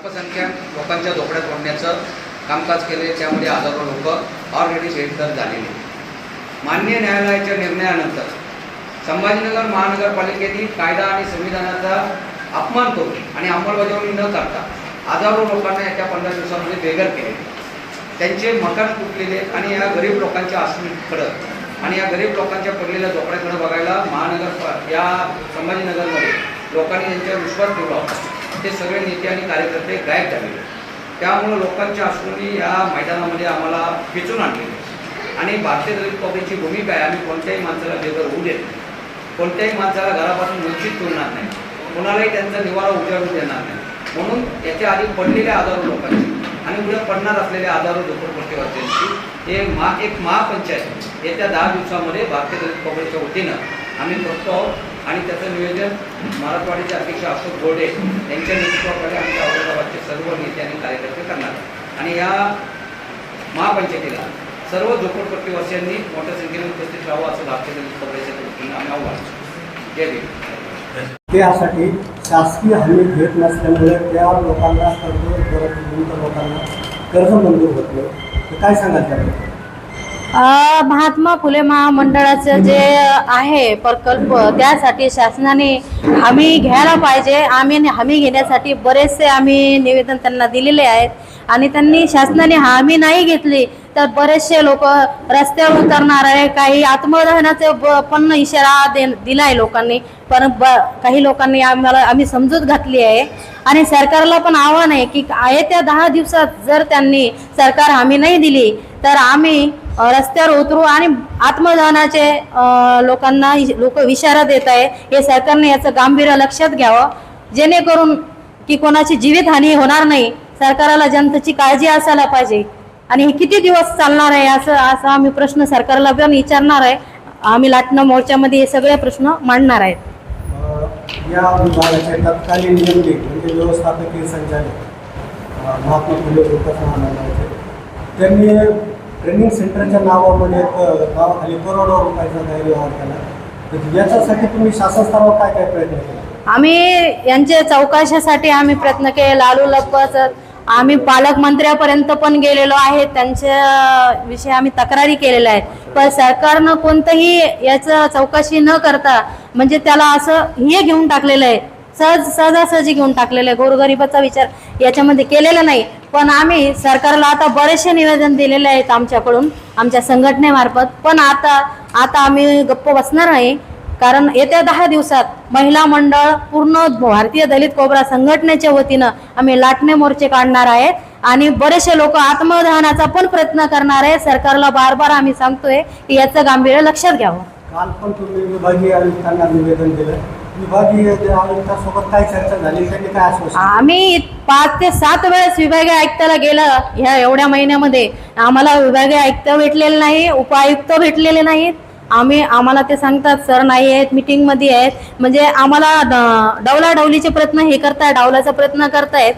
अल्पसंख्याक लोकांच्या झोपड्या ओढण्याचं कामकाज केले त्यामध्ये हजारो लोक ऑलरेडी बेडतर झालेले मान्य न्यायालयाच्या निर्णयानंतर संभाजीनगर महानगरपालिकेने कायदा आणि संविधानाचा अपमान करून आणि अंमलबजावणी न करता हजारो लोकांना याच्या पंधरा दिवसामध्ये बेघर केले. त्यांचे मकान तुटलेले आणि या गरीब लोकांच्या आसमीकडं आणि या गरीब लोकांच्या पडलेल्या झोपड्याकडे बघायला महानगर या संभाजीनगरमध्ये लोकांनी त्यांच्यावर विश्वास ठेवला होता. ते सगळे नेते आणि कार्यकर्ते गायब झालेले. त्यामुळं लोकांच्या अश्रूंनी या मैदानामध्ये आम्हाला खेचून आणलेले. आणि भारतीय दलित काँग्रेसची भूमिका आहे आम्ही कोणत्याही माणसाला बेघर होऊ देत नाही. कोणत्याही माणसाला घरापासून वंचित करणार नाही. कोणालाही त्यांचा निवारा उजाडून देणार नाही. म्हणून याच्या आधी पडलेल्या हजारो लोकांची आणि उद्या पडणार असलेल्या हजारो झोपडपट्टीवासियांची हे महा एक महापंचायत. येत्या दहा दिवसामध्ये भारतीय दलित काँग्रेसच्या वतीनं आम्ही करतो आहोत. आणि त्याचं नियोजन मराठवाडीचे अध्यक्ष अशोक गोडे यांच्या नेतृत्वाखाली आमच्या औरंगाबादचे सर्व नेते आणि कार्यकर्ते करणार. आणि या महापंचायतीला सर्व झोपडपट्टीवासियांनी मोठ्या संख्येने उपस्थित राहावं असं भारतीय जनता काँग्रेसच्या वतीनं आम्ही आव्हान जय त्यासाठी शासकीय हमी घेत नसल्यामुळे त्या लोकांना कर्ज लोकांना कर्ज मंजूर होत नाही. तर काय सांगाल त्याबद्दल? महात्मा फुले महामंडळाचं जे आहे प्रकल्प त्यासाठी शासनाने हमी घ्यायला पाहिजे. आम्ही हमी घेण्यासाठी बरेचसे आम्ही निवेदन त्यांना दिलेले आहेत. आणि त्यांनी शासनाने हमी नाही घेतली तर बरेचसे लोक रस्त्यावर उतरणार आहे. काही आत्मदहनाचे ब- पण इशारा दे दिला आहे लोकांनी. पण ब काही लोकांनी आम्हाला आम्ही समजूत घातली आहे. आणि सरकारला पण आव्हान आहे की येत्या दहा दिवसात जर त्यांनी सरकार हमी नाही दिली तर आम्ही रस्त्यावर उतरू आणि आत्मदहनाचे लोकांना लोक इशारा देत आहे. हे सरकारने याचं गांभीर्य लक्षात घ्यावं. जेणेकरून की कोणाची जीवितहानी होणार नाही सरकारला जनतेची काळजी असायला पाहिजे. आणि हे किती दिवस चालणार आहे असं असा आम्ही प्रश्न सरकारला पण विचारणार आहे. आम्ही लाटणं मोर्चामध्ये हे सगळे प्रश्न मांडणार आहेत. या विभागाचे तत्कालीन म्हणजे व्यवस्थापकीय संचालक महात्मा फुले त्यांनी ट्रेनिंग सेंटरच्या नावामध्ये एक नावाखाली करोडो रुपयाचा गैरव्यवहार केला तर याच्यासाठी तुम्ही शासन स्तरावर काय काय प्रयत्न केले? आम्ही यांच्या चौकशासाठी आम्ही प्रयत्न केले लालू लपच आम्ही पालकमंत्र्यापर्यंत पण गेलेलो आहे त्यांच्या विषयी आम्ही तक्रारी केलेल्या आहेत. पण सरकारनं कोणतंही याचं चौकशी न करता म्हणजे त्याला असं हे घेऊन टाकलेलं आहे सहज सहजासहजी घेऊन टाकलेलं आहे गोरगरिबाचा विचार याच्यामध्ये केलेला नाही. पण आम्ही सरकारला आता बरेचसे निवेदन दिलेले आहेत आमच्याकडून आमच्या संघटनेमार्फत. पण आता आता आम्ही गप्प बसणार नाही. कारण येत्या दहा दिवसात महिला मंडळ पूर्ण भारतीय दलित कोबरा संघटनेच्या वतीनं आम्ही लाटणे मोर्चे काढणार आहेत. आणि बरेचसे लोक आत्मदहनाचा पण प्रयत्न करणार आहे सरकारला बार बार आम्ही सांगतोय की याचं गांभीर्य लक्षात घ्यावं. काल पण तुम्ही विभागीय आयुक्तांना निवेदन दिलं. विभागीय आयुक्तांसोबत काय चर्चा झाली? त्यांनी काय आश्वासन आम्ही पाच ते सात वेळेस विभागीय आयुक्ताला गेलं ह्या एवढ्या महिन्यामध्ये. आम्हाला विभागीय आयुक्त भेटलेले नाही उपायुक्त भेटलेले नाहीत. आम्ही आम्हाला ते सांगतात सर नाही आहेत मीटिंगमध्ये आहेत. म्हणजे आम्हाला डवलाडवलीचे प्रयत्न हे करतायत डावलाचा प्रयत्न करतायत.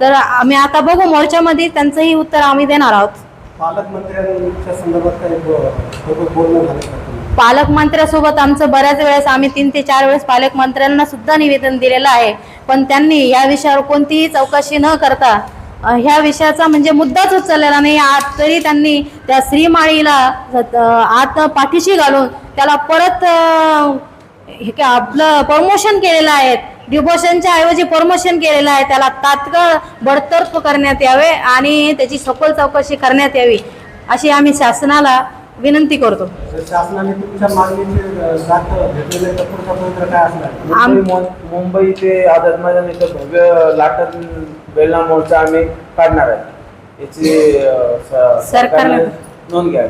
तर आम्ही आता बघू मोर्चामध्ये त्यांचंही उत्तर आम्ही देणार आहोत. पालकमंत्र्यांच्या संदर्भात काही बोलणं झालं? पालकमंत्र्यासोबत आमचं बऱ्याच वेळेस आम्ही तीन ते चार वेळेस पालकमंत्र्यांना सुद्धा निवेदन दिलेलं आहे. पण त्यांनी या विषयावर कोणतीही चौकशी न करता ह्या विषयाचा म्हणजे मुद्दाच उचललेला नाही. आज तरी त्यांनी त्या श्रीमाळीला आत पाठीशी घालून त्याला परत हे काय आपलं प्रमोशन केलेलं आहे. डिबोशनच्या ऐवजी प्रमोशन केलेलं आहे. त्याला तात्काळ बडतर्फ करण्यात यावे आणि त्याची सखोल चौकशी करण्यात यावी अशी आम्ही शासनाला विनंती करतो. जर शासनाने तुमच्या मागणीचे घेतलेले तर पुढचा पवित्र काय असणार? आम- मुंबई मो- मुंबई ते आझाद मैदान इथं भव्य लाटण बेलना मोर्चा आम्ही काढणार आहे. याची अ, स- सरकारने- सरकारने नोंद घ्यावी.